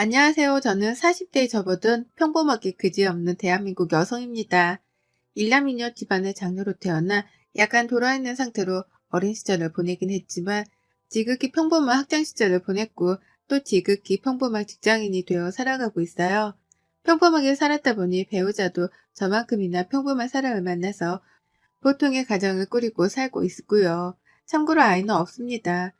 안녕하세요. 저는 40대에 접어든 평범하게 그지없는 대한민국 여성입니다. 일남이녀 집안의 장녀로 태어나 약간 돌아있는 상태로 어린 시절을 보내긴 했지만 지극히 평범한 학창 시절을 보냈고 또 지극히 평범한 직장인이 되어 살아가고 있어요. 평범하게 살았다 보니 배우자도 저만큼이나 평범한 사람을 만나서 보통의 가정을 꾸리고 살고 있고요. 참고로 아이는 없습니다.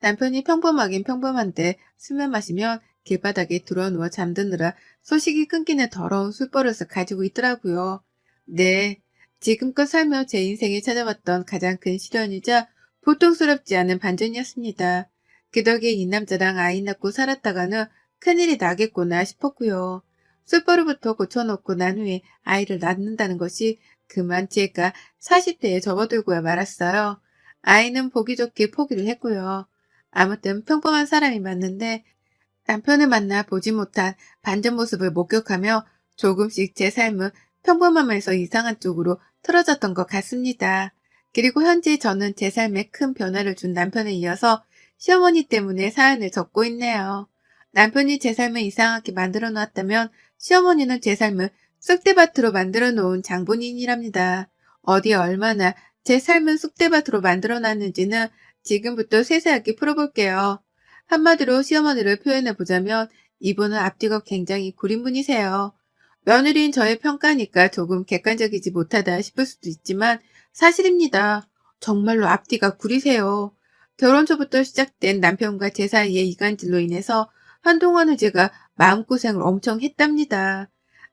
남편이 평범하긴 평범한데 술만 마시면 길바닥에 드러누워 잠드느라 소식이 끊기는 더러운 술버릇을 가지고 있더라고요. 네, 지금껏 살며 제 인생에 찾아왔던 가장 큰 시련이자 보통스럽지 않은 반전이었습니다. 그 덕에 이 남자랑 아이 낳고 살았다가는 큰일이 나겠구나 싶었고요. 술버릇부터 고쳐놓고 난 후에 아이를 낳는다는 것이 그만 제가 40대에 접어들고야 말았어요. 아이는 보기 좋게 포기를 했고요. 아무튼 평범한 사람이 맞는데 남편을 만나 보지 못한 반전 모습을 목격하며 조금씩 제 삶은 평범함에서 이상한 쪽으로 틀어졌던 것 같습니다. 그리고 현재 저는 제 삶에 큰 변화를 준 남편에 이어서 시어머니 때문에 사연을 적고 있네요. 남편이 제 삶을 이상하게 만들어 놓았다면 시어머니는 제 삶을 쑥대밭으로 만들어 놓은 장본인이랍니다. 어디에 얼마나 제 삶을 쑥대밭으로 만들어 놨는지는 지금부터 세세하게 풀어볼게요. 한마디로 시어머니를 표현해 보자면 이분은 앞뒤가 굉장히 구린 분이세요. 며느리인 저의 평가니까 조금 객관적이지 못하다 싶을 수도 있지만 사실입니다. 정말로 앞뒤가 구리세요. 결혼 초부터 시작된 남편과 제 사이의 이간질로 인해서 한동안은 제가 마음고생을 엄청 했답니다.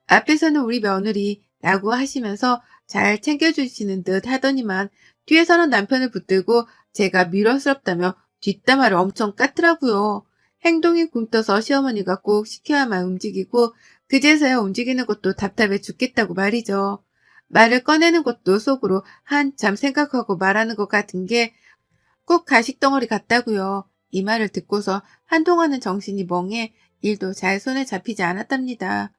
앞에서는 우리 며느리 라고 하시면서 잘 챙겨주시는 듯 하더니만 뒤에서는 남편을 붙들고 제가 미련스럽다며 뒷담화를 엄청 깠더라고요. 행동이 굼떠서 시어머니가 꼭 시켜야만 움직이고 그제서야 움직이는 것도 답답해 죽겠다고 말이죠. 말을 꺼내는 것도 속으로 한참 생각하고 말하는 것 같은 게 꼭 가식덩어리 같다고요. 이 말을 듣고서 한동안은 정신이 멍해 일도 잘 손에 잡히지 않았답니다.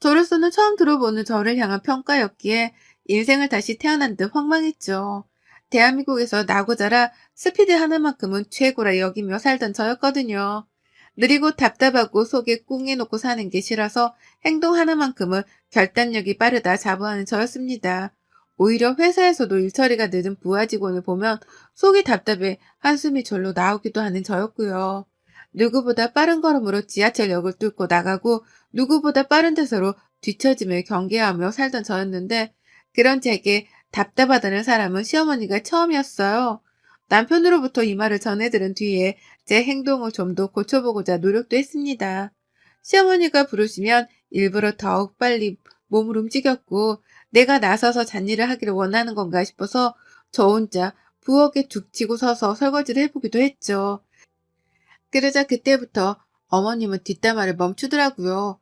저로서는 처음 들어보는 저를 향한 평가였기에 인생을 다시 태어난 듯 황망했죠. 대한민국에서 나고 자라 스피드 하나만큼은 최고라 여기며 살던 저였거든요. 느리고 답답하고 속에 꿍해놓고 사는 게 싫어서 행동 하나만큼은 결단력이 빠르다 자부하는 저였습니다. 오히려 회사에서도 일처리가 늦은 부하 직원을 보면 속이 답답해 한숨이 절로 나오기도 하는 저였고요. 누구보다 빠른 걸음으로 지하철역을 뚫고 나가고 누구보다 빠른 대사로 뒤처짐을 경계하며 살던 저였는데 그런 제게 답답하다는 사람은 시어머니가 처음이었어요. 남편으로부터 이 말을 전해들은 뒤에 제 행동을 좀 더 고쳐보고자 노력도 했습니다. 시어머니가 부르시면 일부러 더욱 빨리 몸을 움직였고 내가 나서서 잔일을 하기를 원하는 건가 싶어서 저 혼자 부엌에 죽 치고 서서 설거지를 해보기도 했죠. 그러자 그때부터 어머님은 뒷담화를 멈추더라고요.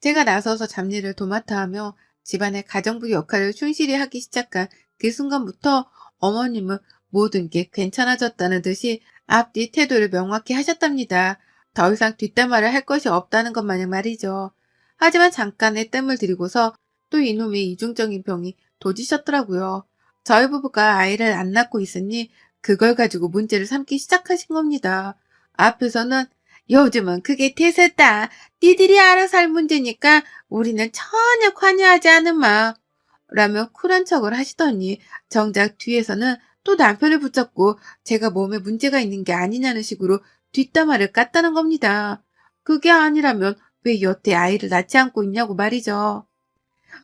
제가 나서서 잡일을 도맡아 하며 집안의 가정부 역할을 충실히 하기 시작한 그 순간부터 어머님은 모든 게 괜찮아졌다는 듯이 앞뒤 태도를 명확히 하셨답니다. 더 이상 뒷담화를 할 것이 없다는 것 마냥 말이죠. 하지만 잠깐의 뜸을 들이고서 또 이놈의 이중적인 병이 도지셨더라고요. 저희 부부가 아이를 안 낳고 있으니 그걸 가지고 문제를 삼기 시작하신 겁니다. 앞에서는 요즘은 그게 대세다. 니들이 알아서 할 문제니까 우리는 전혀 관여하지 않으마. 라며 쿨한 척을 하시더니 정작 뒤에서는 또 남편을 붙잡고 제가 몸에 문제가 있는 게 아니냐는 식으로 뒷담화를 깠다는 겁니다. 그게 아니라면 왜 여태 아이를 낳지 않고 있냐고 말이죠.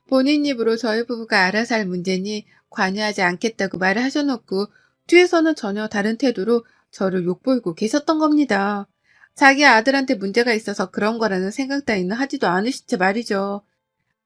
본인 입으로 저희 부부가 알아서 할 문제니 관여하지 않겠다고 말을 하셔놓고 뒤에서는 전혀 다른 태도로 저를 욕보이고 계셨던 겁니다. 자기 아들한테 문제가 있어서 그런 거라는 생각 따위는 하지도 않으신 채 말이죠.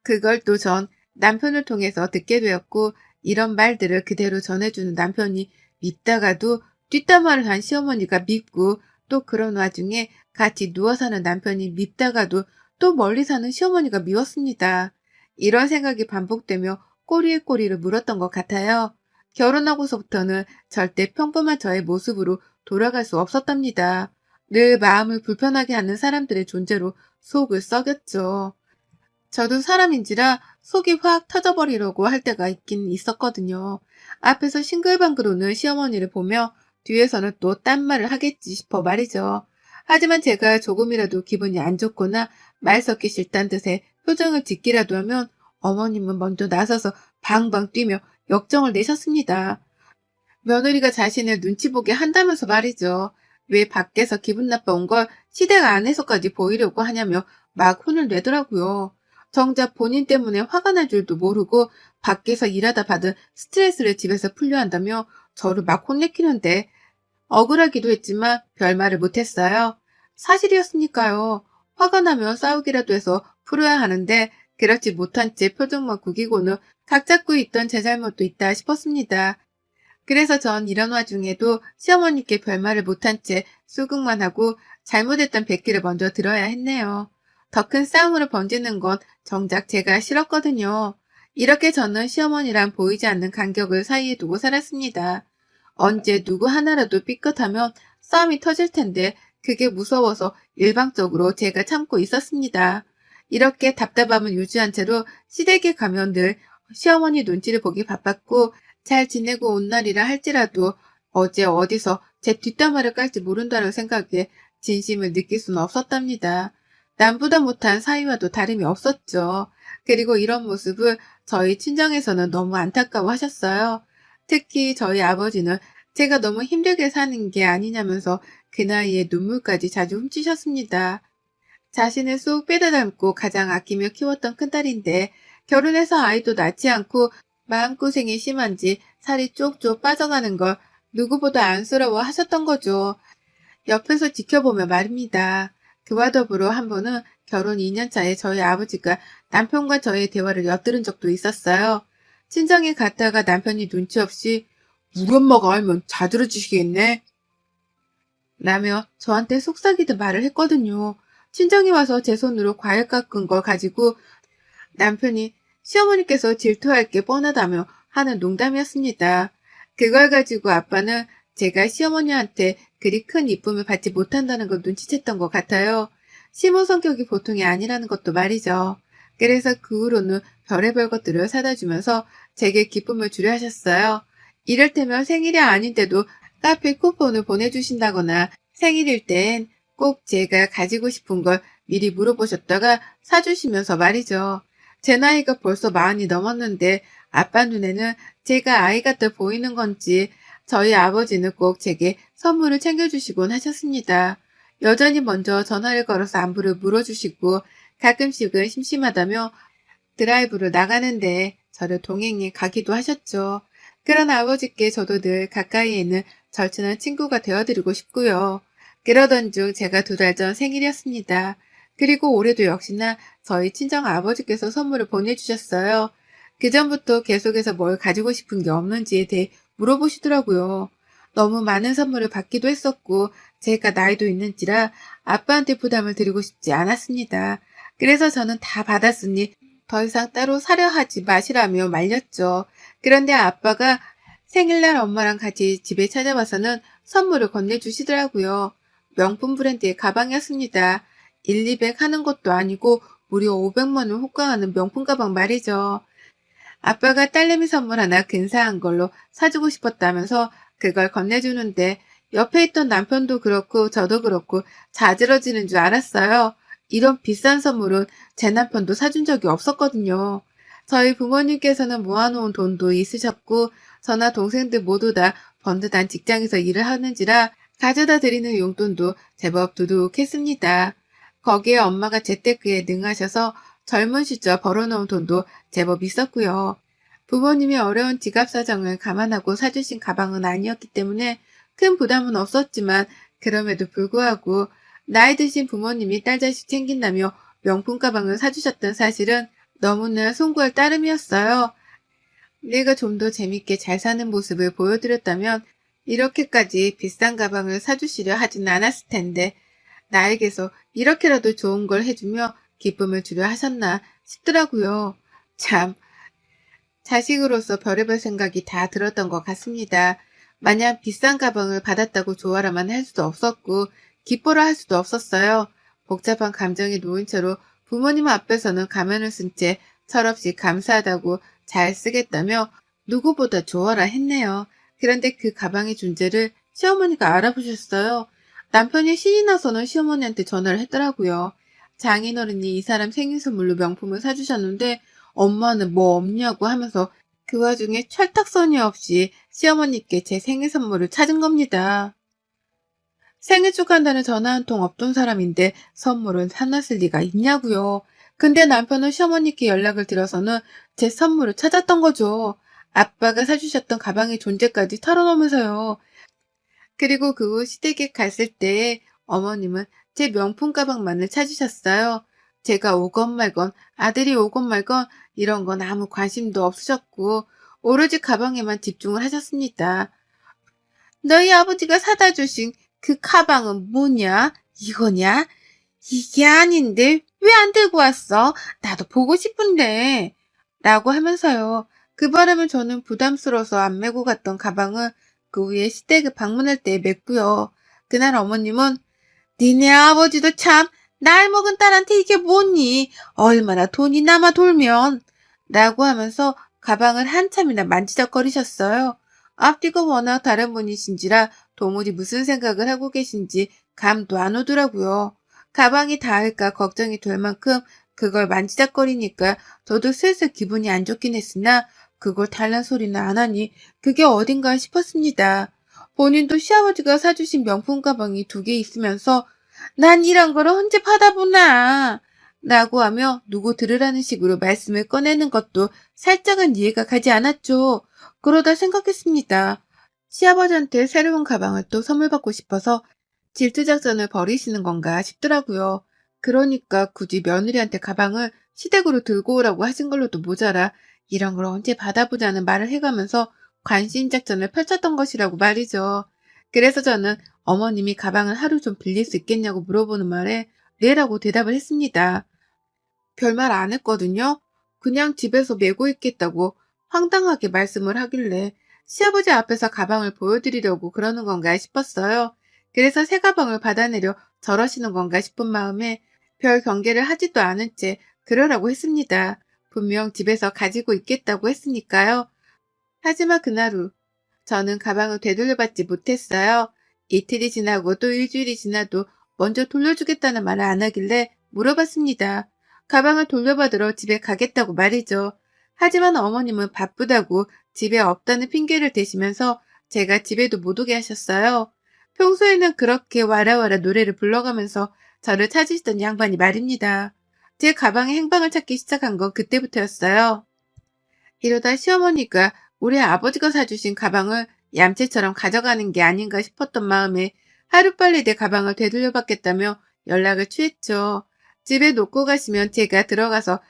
그걸 또 전 남편을 통해서 듣게 되었고 이런 말들을 그대로 전해주는 남편이 밉다가도 뒷담화를 한 시어머니가 밉고 또 그런 와중에 같이 누워 사는 남편이 밉다가도 또 멀리 사는 시어머니가 미웠습니다. 이런 생각이 반복되며 꼬리에 꼬리를 물었던 것 같아요. 결혼하고서부터는 절대 평범한 저의 모습으로 돌아갈 수 없었답니다. 늘 마음을 불편하게 하는 사람들의 존재로 속을 썩였죠. 저도 사람인지라 속이 확 터져버리려고 할 때가 있긴 있었거든요. 앞에서 싱글방글 오는 시어머니를 보며 뒤에서는 또 딴 말을 하겠지 싶어 말이죠. 하지만 제가 조금이라도 기분이 안 좋거나 말 섞기 싫단 듯의 표정을 짓기라도 하면 어머님은 먼저 나서서 방방 뛰며 역정을 내셨습니다. 며느리가 자신을 눈치 보게 한다면서 말이죠. 왜 밖에서 기분 나빠온 걸 시댁 안에서까지 보이려고 하냐며 막 혼을 내더라고요. 정작 본인 때문에 화가 날 줄도 모르고 밖에서 일하다 받은 스트레스를 집에서 풀려 한다며 저를 막 혼내키는데 억울하기도 했지만 별말을 못했어요. 사실이었으니까요. 화가 나면 싸우기라도 해서 풀어야 하는데 그렇지 못한 채 표정만 구기고는 각 잡고 있던 제 잘못도 있다 싶었습니다. 그래서 전 이런 와중에도 시어머니께 별말을 못한 채 수긍만 하고 잘못했던 백기를 먼저 들어야 했네요. 더 큰 싸움으로 번지는 건 정작 제가 싫었거든요. 이렇게 저는 시어머니랑 보이지 않는 간격을 사이에 두고 살았습니다. 언제 누구 하나라도 삐끗하면 싸움이 터질 텐데 그게 무서워서 일방적으로 제가 참고 있었습니다. 이렇게 답답함을 유지한 채로 시댁에 가면 늘 시어머니 눈치를 보기 바빴고 잘 지내고 온 날이라 할지라도 어제 어디서 제 뒷담화를 깔지 모른다는 생각에 진심을 느낄 수는 없었답니다. 남보다 못한 사위와도 다름이 없었죠. 그리고 이런 모습을 저희 친정에서는 너무 안타까워 하셨어요. 특히 저희 아버지는 제가 너무 힘들게 사는 게 아니냐면서 그 나이에 눈물까지 자주 훔치셨습니다. 자신을 쏙 빼다 담고 가장 아끼며 키웠던 큰딸인데 결혼해서 아이도 낳지 않고 마음고생이 심한지 살이 쪽쪽 빠져가는 걸 누구보다 안쓰러워 하셨던 거죠. 옆에서 지켜보며 말입니다. 그와 더불어 한 번은 결혼 2년 차에 저희 아버지가 남편과 저의 대화를 엿들은 적도 있었어요. 친정에 갔다가 남편이 눈치 없이 우리 엄마가 알면 자들어주시겠네. 라며 저한테 속삭이듯 말을 했거든요. 친정에 와서 제 손으로 과일 깎은 걸 가지고 남편이 시어머니께서 질투할 게 뻔하다며 하는 농담이었습니다. 그걸 가지고 아빠는 제가 시어머니한테 그리 큰 이쁨을 받지 못한다는 걸 눈치챘던 것 같아요. 시모 성격이 보통이 아니라는 것도 말이죠. 그래서 그 후로는 별의별 것들을 사다 주면서 제게 기쁨을 주려 하셨어요. 이를테면 생일이 아닌데도 카페 쿠폰을 보내주신다거나 생일일 땐 꼭 제가 가지고 싶은 걸 미리 물어보셨다가 사주시면서 말이죠. 제 나이가 벌써 마흔이 넘었는데 아빠 눈에는 제가 아이 같아 보이는 건지 저희 아버지는 꼭 제게 선물을 챙겨주시곤 하셨습니다. 여전히 먼저 전화를 걸어서 안부를 물어주시고 가끔씩은 심심하다며 드라이브를 나가는데 저를 동행해 가기도 하셨죠. 그런 아버지께 저도 늘 가까이에 있는 절친한 친구가 되어드리고 싶고요. 그러던 중 제가 두 달 전 생일이었습니다. 그리고 올해도 역시나 저희 친정 아버지께서 선물을 보내주셨어요. 그 전부터 계속해서 뭘 가지고 싶은 게 없는지에 대해 물어보시더라고요. 너무 많은 선물을 받기도 했었고 제가 나이도 있는지라 아빠한테 부담을 드리고 싶지 않았습니다. 그래서 저는 다 받았으니 더 이상 따로 사려 하지 마시라며 말렸죠. 그런데 아빠가 생일날 엄마랑 같이 집에 찾아와서는 선물을 건네주시더라고요. 명품 브랜드의 가방이었습니다. 1, 200 하는 것도 아니고 무려 500만 원 호가하는 명품 가방 말이죠. 아빠가 딸내미 선물 하나 근사한 걸로 사주고 싶었다면서 그걸 건네주는데 옆에 있던 남편도 그렇고 저도 그렇고 자지러지는 줄 알았어요. 이런 비싼 선물은 제 남편도 사준 적이 없었거든요. 저희 부모님께서는 모아놓은 돈도 있으셨고 저나 동생들 모두 다 번듯한 직장에서 일을 하는지라 가져다 드리는 용돈도 제법 두둑했습니다. 거기에 엄마가 재테크에 능하셔서 젊은 시절 벌어놓은 돈도 제법 있었고요. 부모님이 어려운 지갑 사정을 감안하고 사주신 가방은 아니었기 때문에 큰 부담은 없었지만 그럼에도 불구하고 나이 드신 부모님이 딸 자식 챙긴다며 명품 가방을 사주셨던 사실은 너무나 송구할 따름이었어요. 내가 좀 더 재밌게 잘 사는 모습을 보여드렸다면 이렇게까지 비싼 가방을 사주시려 하지는 않았을 텐데 나에게서 이렇게라도 좋은 걸 해주며 기쁨을 주려 하셨나 싶더라고요. 참, 자식으로서 별의별 생각이 다 들었던 것 같습니다. 마냥 비싼 가방을 받았다고 좋아라만 할 수도 없었고 기뻐라 할 수도 없었어요. 복잡한 감정에 놓인 채로 부모님 앞에서는 가면을 쓴 채 철없이 감사하다고 잘 쓰겠다며 누구보다 좋아라 했네요. 그런데 그 가방의 존재를 시어머니가 알아보셨어요. 남편이 신이 나서는 시어머니한테 전화를 했더라고요. 장인어른이 이 사람 생일 선물로 명품을 사주셨는데 엄마는 뭐 없냐고 하면서 그 와중에 철딱서니 없이 시어머니께 제 생일 선물을 찾은 겁니다. 생일 축하한다는 전화 한 통 없던 사람인데 선물은 사놨을 리가 있냐고요. 근데 남편은 시어머니께 연락을 드려서는 제 선물을 찾았던 거죠. 아빠가 사주셨던 가방의 존재까지 털어놓으면서요. 그리고 그 후 시댁에 갔을 때 어머님은 제 명품 가방만을 찾으셨어요. 제가 오건 말건 아들이 오건 말건 이런 건 아무 관심도 없으셨고 오로지 가방에만 집중을 하셨습니다. 너희 아버지가 사다 주신 그 가방은 뭐냐? 이거냐? 이게 아닌데 왜 안 들고 왔어? 나도 보고 싶은데. 라고 하면서요. 그 바람에 저는 부담스러워서 안 메고 갔던 가방을 그 후에 시댁에 방문할 때 맸고요. 그날 어머님은 니네 아버지도 참 나이 먹은 딸한테 이게 뭐니? 얼마나 돈이 남아 돌면? 라고 하면서 가방을 한참이나 만지작거리셨어요. 앞뒤가 워낙 다른 분이신지라 도무지 무슨 생각을 하고 계신지 감도 안 오더라고요. 가방이 닿을까 걱정이 될 만큼 그걸 만지작거리니까 저도 슬슬 기분이 안 좋긴 했으나 그걸 달란 소리는 안 하니 그게 어딘가 싶었습니다. 본인도 시아버지가 사주신 명품 가방이 두 개 있으면서 난 이런 걸 언제 받아보나 라고 하며 누구 들으라는 식으로 말씀을 꺼내는 것도 살짝은 이해가 가지 않았죠. 그러다 생각했습니다. 시아버지한테 새로운 가방을 또 선물 받고 싶어서 질투 작전을 벌이시는 건가 싶더라고요. 그러니까 굳이 며느리한테 가방을 시댁으로 들고 오라고 하신 걸로도 모자라 이런 걸 언제 받아보자는 말을 해가면서 관심 작전을 펼쳤던 것이라고 말이죠. 그래서 저는 어머님이 가방을 하루 좀 빌릴 수 있겠냐고 물어보는 말에 네라고 대답을 했습니다. 별말 안 했거든요. 그냥 집에서 메고 있겠다고 황당하게 말씀을 하길래 시아버지 앞에서 가방을 보여드리려고 그러는 건가 싶었어요. 그래서 새 가방을 받아내려 저러시는 건가 싶은 마음에 별 경계를 하지도 않은 채 그러라고 했습니다. 분명 집에서 가지고 있겠다고 했으니까요. 하지만 그날 후 저는 가방을 되돌려받지 못했어요. 이틀이 지나고 또 일주일이 지나도 먼저 돌려주겠다는 말을 안 하길래 물어봤습니다. 가방을 돌려받으러 집에 가겠다고 말이죠. 하지만 어머님은 바쁘다고 집에 없다는 핑계를 대시면서 제가 집에도 못 오게 하셨어요. 평소에는 그렇게 와라와라 노래를 불러가면서 저를 찾으시던 양반이 말입니다. 제 가방에 행방을 찾기 시작한 건 그때부터였어요. 이러다 시어머니가 우리 아버지가 사주신 가방을 얌체처럼 가져가는 게 아닌가 싶었던 마음에 하루빨리 내 가방을 되돌려받겠다며 연락을 취했죠. 집에 놓고 가시면 제가 들어가서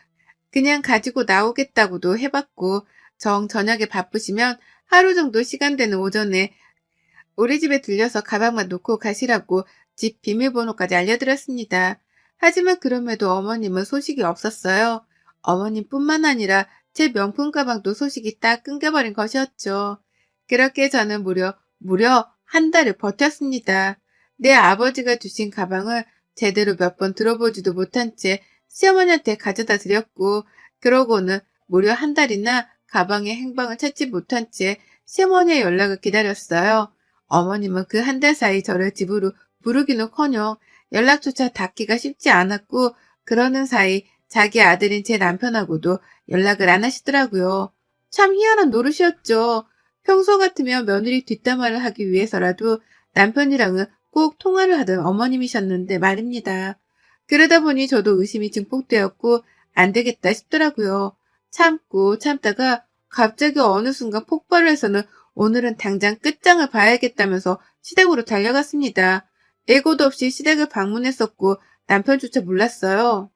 그냥 가지고 나오겠다고도 해봤고 정 저녁에 바쁘시면 하루 정도 시간 되는 오전에 우리 집에 들려서 가방만 놓고 가시라고 집 비밀번호까지 알려드렸습니다. 하지만 그럼에도 어머님은 소식이 없었어요. 어머님뿐만 아니라 제 명품 가방도 소식이 딱 끊겨버린 것이었죠. 그렇게 저는 무려, 무려 한 달을 버텼습니다. 내 아버지가 주신 가방을 제대로 몇 번 들어보지도 못한 채 시어머니한테 가져다 드렸고, 그러고는 무려 한 달이나 가방의 행방을 찾지 못한 채 시어머니의 연락을 기다렸어요. 어머님은 그 한 달 사이 저를 집으로 부르기는커녕 연락조차 닿기가 쉽지 않았고 그러는 사이 자기 아들인 제 남편하고도 연락을 안 하시더라고요. 참 희한한 노릇이었죠. 평소 같으면 며느리 뒷담화를 하기 위해서라도 남편이랑은 꼭 통화를 하던 어머님이셨는데 말입니다. 그러다 보니 저도 의심이 증폭되었고 안 되겠다 싶더라고요. 참고 참다가 갑자기 어느 순간 폭발을 해서는 오늘은 당장 끝장을 봐야겠다면서 시댁으로 달려갔습니다. 예고도 없이 시댁을 방문했었고 남편조차 몰랐어요.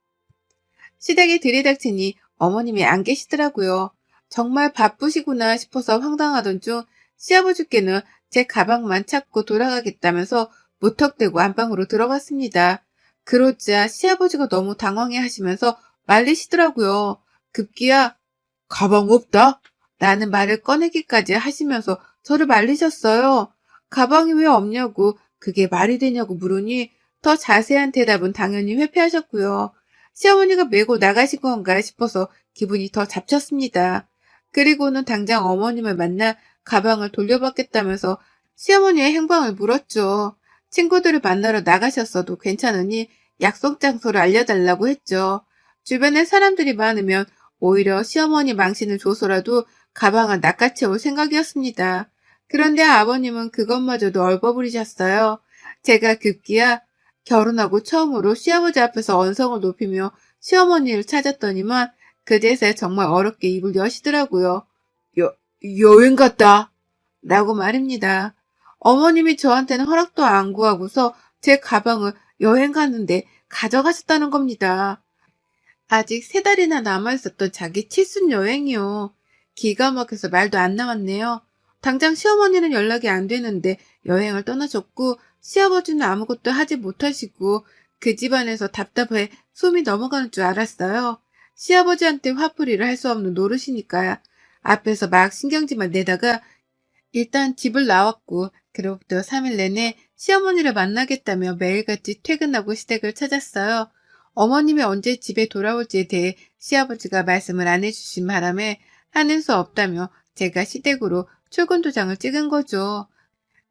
시댁에 들이닥치니 어머님이 안 계시더라고요. 정말 바쁘시구나 싶어서 황당하던 중 시아버지께는 제 가방만 찾고 돌아가겠다면서 무턱대고 안방으로 들어갔습니다. 그러자 시아버지가 너무 당황해 하시면서 말리시더라고요. 급기야 가방 없다? 라는 말을 꺼내기까지 하시면서 저를 말리셨어요. 가방이 왜 없냐고 그게 말이 되냐고 물으니 더 자세한 대답은 당연히 회피하셨고요. 시어머니가 메고 나가신 건가 싶어서 기분이 더 잡쳤습니다. 그리고는 당장 어머님을 만나 가방을 돌려받겠다면서 시어머니의 행방을 물었죠. 친구들을 만나러 나가셨어도 괜찮으니 약속 장소를 알려달라고 했죠. 주변에 사람들이 많으면 오히려 시어머니 망신을 줘서라도 가방을 낚아채울 생각이었습니다. 그런데 아버님은 그것마저도 얼버무리셨어요. 제가 급기야 결혼하고 처음으로 시아버지 앞에서 언성을 높이며 시어머니를 찾았더니만 그제서야 정말 어렵게 입을 여시더라고요. 여, 여행 갔다. 라고 말입니다. 어머님이 저한테는 허락도 안 구하고서 제 가방을 여행 갔는데 가져가셨다는 겁니다. 아직 세 달이나 남아있었던 자기 칠순 여행이요. 기가 막혀서 말도 안 나왔네요. 당장 시어머니는 연락이 안 되는데 여행을 떠나셨고 시아버지는 아무것도 하지 못하시고 그 집안에서 답답해 숨이 넘어가는 줄 알았어요. 시아버지한테 화풀이를 할 수 없는 노릇이니까요. 앞에서 막 신경질만 내다가 일단 집을 나왔고 그로부터 3일 내내 시어머니를 만나겠다며 매일같이 퇴근하고 시댁을 찾았어요. 어머님이 언제 집에 돌아올지에 대해 시아버지가 말씀을 안 해주신 바람에 하는 수 없다며 제가 시댁으로 출근 도장을 찍은 거죠.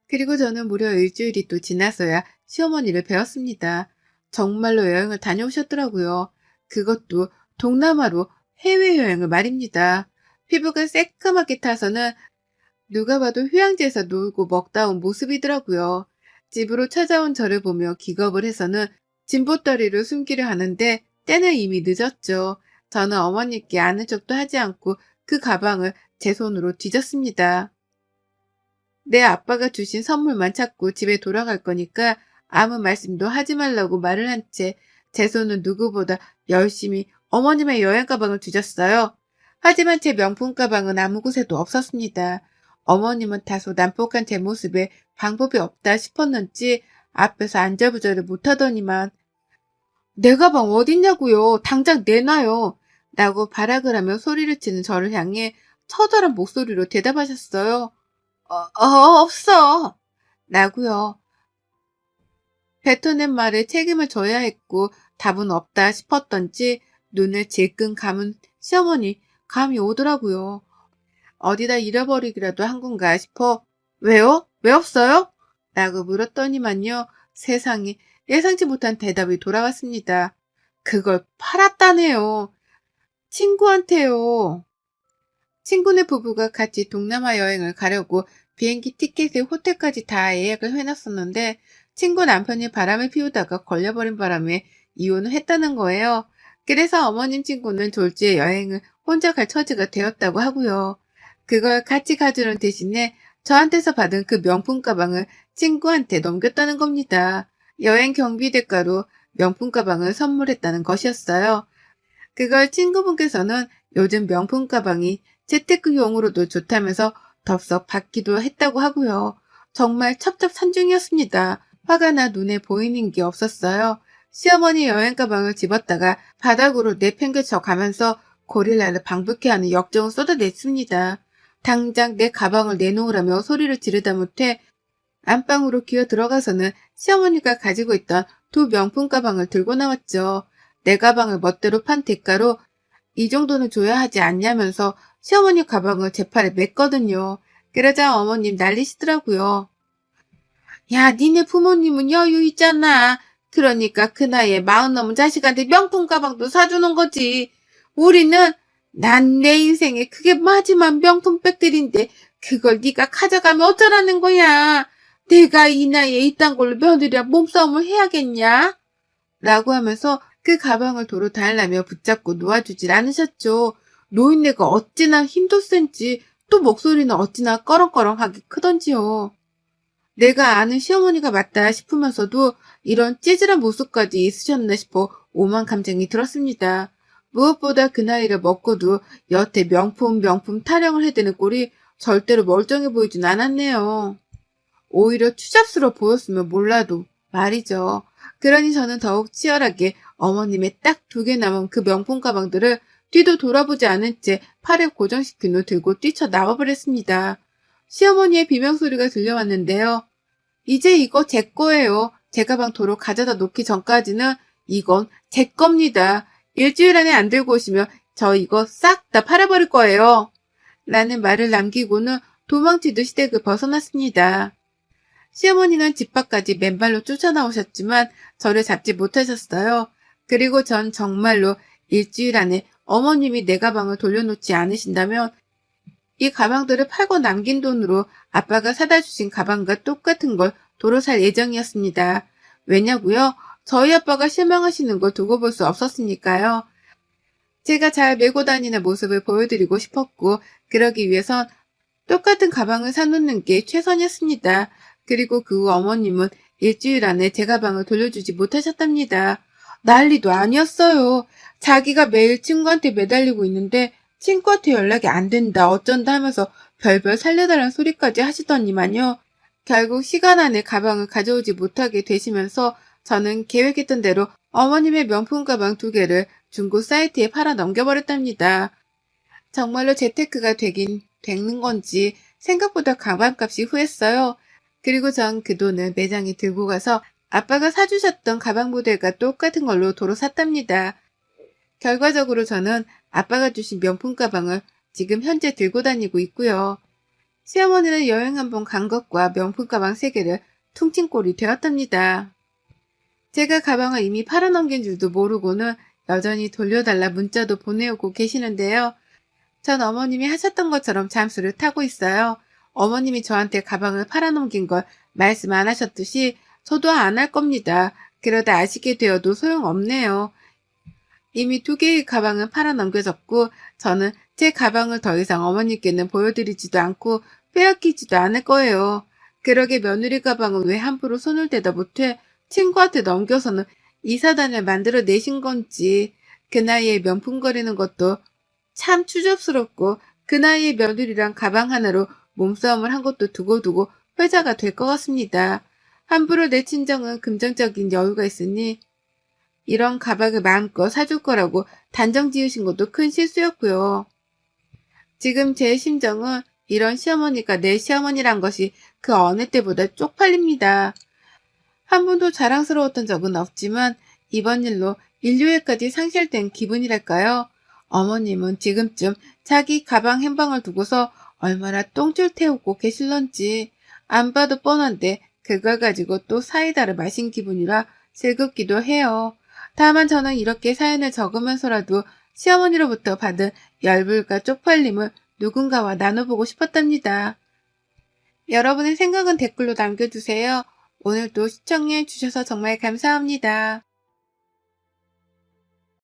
그리고 저는 무려 일주일이 또 지나서야 시어머니를 뵈었습니다. 정말로 여행을 다녀오셨더라고요. 그것도 동남아로 해외여행을 말입니다. 피부가 새까맣게 타서는 누가 봐도 휴양지에서 놀고 먹다 온 모습이더라고요. 집으로 찾아온 저를 보며 기겁을 해서는 진보다리를 숨기려 하는데 때는 이미 늦었죠. 저는 어머니께 아는 척도 하지 않고 그 가방을 제 손으로 뒤졌습니다. 내 아빠가 주신 선물만 찾고 집에 돌아갈 거니까 아무 말씀도 하지 말라고 말을 한 채 제 손은 누구보다 열심히 어머님의 여행 가방을 뒤졌어요. 하지만 제 명품 가방은 아무 곳에도 없었습니다. 어머님은 다소 난폭한 제 모습에 방법이 없다 싶었는지 앞에서 안절부절을 못하더니만 내 가방 어딨냐고요. 당장 내놔요. 라고 발악을 하며 소리를 치는 저를 향해 처절한 목소리로 대답하셨어요. 어, 어, 없어. 라고요. 뱉어낸 말에 책임을 져야 했고 답은 없다 싶었던지 눈을 질끈 감은 시어머니 감이 오더라고요. 어디다 잃어버리기라도 한 건가 싶어 왜요? 왜 없어요? 라고 물었더니만요. 세상에 예상치 못한 대답이 돌아왔습니다. 그걸 팔았다네요. 친구한테요. 친구네 부부가 같이 동남아 여행을 가려고 비행기 티켓에 호텔까지 다 예약을 해놨었는데 친구 남편이 바람을 피우다가 걸려버린 바람에 이혼을 했다는 거예요. 그래서 어머님 친구는 졸지에 여행을 혼자 갈 처지가 되었다고 하고요. 그걸 같이 가주는 대신에 저한테서 받은 그 명품 가방을 친구한테 넘겼다는 겁니다. 여행 경비 대가로 명품 가방을 선물했다는 것이었어요. 그걸 친구분께서는 요즘 명품 가방이 재테크용으로도 좋다면서 덥석 받기도 했다고 하고요. 정말 첩첩산중이었습니다. 화가 나 눈에 보이는 게 없었어요. 시어머니 여행 가방을 집었다가 바닥으로 내팽개쳐 가면서 고릴라를 방불케 하는 역정을 쏟아냈습니다. 당장 내 가방을 내놓으라며 소리를 지르다 못해 안방으로 기어 들어가서는 시어머니가 가지고 있던 두 명품 가방을 들고 나왔죠. 내 가방을 멋대로 판 대가로 이 정도는 줘야 하지 않냐면서 시어머니 가방을 제 팔에 맸거든요. 그러자 어머님 난리시더라고요. 야, 니네 부모님은 여유 있잖아. 그러니까 그 나이에 마흔 넘은 자식한테 명품 가방도 사주는 거지. 우리는 난 내 인생에 그게 마지막 명품 백들인데 그걸 네가 가져가면 어쩌라는 거야. 내가 이 나이에 이딴 걸로 며느리랑 몸싸움을 해야겠냐? 라고 하면서 그 가방을 도로 달라며 붙잡고 놓아주질 않으셨죠. 노인네가 어찌나 힘도 센지 또 목소리는 어찌나 꺼렁꺼렁하게 크던지요. 내가 아는 시어머니가 맞다 싶으면서도 이런 찌질한 모습까지 있으셨나 싶어 오만 감정이 들었습니다. 무엇보다 그 나이를 먹고도 여태 명품 명품 타령을 해대는 꼴이 절대로 멀쩡해 보이진 않았네요. 오히려 추잡스러워 보였으면 몰라도 말이죠. 그러니 저는 더욱 치열하게 어머님의 딱 두 개 남은 그 명품 가방들을 뒤도 돌아보지 않은 채 팔에 고정시킨 후 들고 뛰쳐나와 버렸습니다. 시어머니의 비명소리가 들려왔는데요. 이제 이거 제 거예요. 제 가방 도로 가져다 놓기 전까지는 이건 제 겁니다. 일주일 안에 안 들고 오시면 저 이거 싹 다 팔아버릴 거예요. 라는 말을 남기고는 도망치듯 시댁을 벗어났습니다. 시어머니는 집 밖까지 맨발로 쫓아나오셨지만 저를 잡지 못하셨어요. 그리고 전 정말로 일주일 안에 어머님이 내 가방을 돌려놓지 않으신다면 이 가방들을 팔고 남긴 돈으로 아빠가 사다 주신 가방과 똑같은 걸 도로 살 예정이었습니다. 왜냐고요? 저희 아빠가 실망하시는 걸 두고 볼 수 없었으니까요. 제가 잘 메고 다니는 모습을 보여드리고 싶었고 그러기 위해선 똑같은 가방을 사놓는 게 최선이었습니다. 그리고 그 후 어머님은 일주일 안에 제 가방을 돌려주지 못하셨답니다. 난리도 아니었어요. 자기가 매일 친구한테 매달리고 있는데 친구한테 연락이 안 된다 어쩐다 하면서 별별 살려달라는 소리까지 하시더니만요. 결국 시간 안에 가방을 가져오지 못하게 되시면서 저는 계획했던 대로 어머님의 명품 가방 두 개를 중고 사이트에 팔아 넘겨버렸답니다. 정말로 재테크가 되긴 되는 건지 생각보다 가방값이 후했어요. 그리고 전 그 돈을 매장에 들고 가서 아빠가 사주셨던 가방 모델과 똑같은 걸로 도로 샀답니다. 결과적으로 저는 아빠가 주신 명품 가방을 지금 현재 들고 다니고 있고요. 시어머니는 여행 한번 간 것과 명품 가방 세 개를 퉁친 꼴이 되었답니다. 제가 가방을 이미 팔아넘긴 줄도 모르고는 여전히 돌려달라 문자도 보내오고 계시는데요. 전 어머님이 하셨던 것처럼 잠수를 타고 있어요. 어머님이 저한테 가방을 팔아넘긴 걸 말씀 안 하셨듯이 저도 안 할 겁니다. 그러다 아시게 되어도 소용없네요. 이미 두 개의 가방은 팔아 넘겨졌고 저는 제 가방을 더 이상 어머님께는 보여드리지도 않고 빼앗기지도 않을 거예요. 그러게 며느리 가방은 왜 함부로 손을 대다 못해 친구한테 넘겨서는 이 사단을 만들어 내신 건지 그 나이에 명품 거리는 것도 참 추접스럽고 그 나이에 며느리랑 가방 하나로 몸싸움을 한 것도 두고두고 회자가 될 것 같습니다. 함부로 내 친정은 금전적인 여유가 있으니 이런 가방을 마음껏 사줄 거라고 단정 지으신 것도 큰 실수였고요. 지금 제 심정은 이런 시어머니가 내 시어머니란 것이 그 어느 때보다 쪽팔립니다. 한 번도 자랑스러웠던 적은 없지만 이번 일로 인류애까지 상실된 기분이랄까요? 어머님은 지금쯤 자기 가방 한 방을 두고서 얼마나 똥줄 태우고 계실런지 안 봐도 뻔한데 그걸 가지고 또 사이다를 마신 기분이라 슬굼기도 해요. 다만 저는 이렇게 사연을 적으면서라도 시어머니로부터 받은 열불과 쪽팔림을 누군가와 나눠보고 싶었답니다. 여러분의 생각은 댓글로 남겨주세요. 오늘도 시청해 주셔서 정말 감사합니다.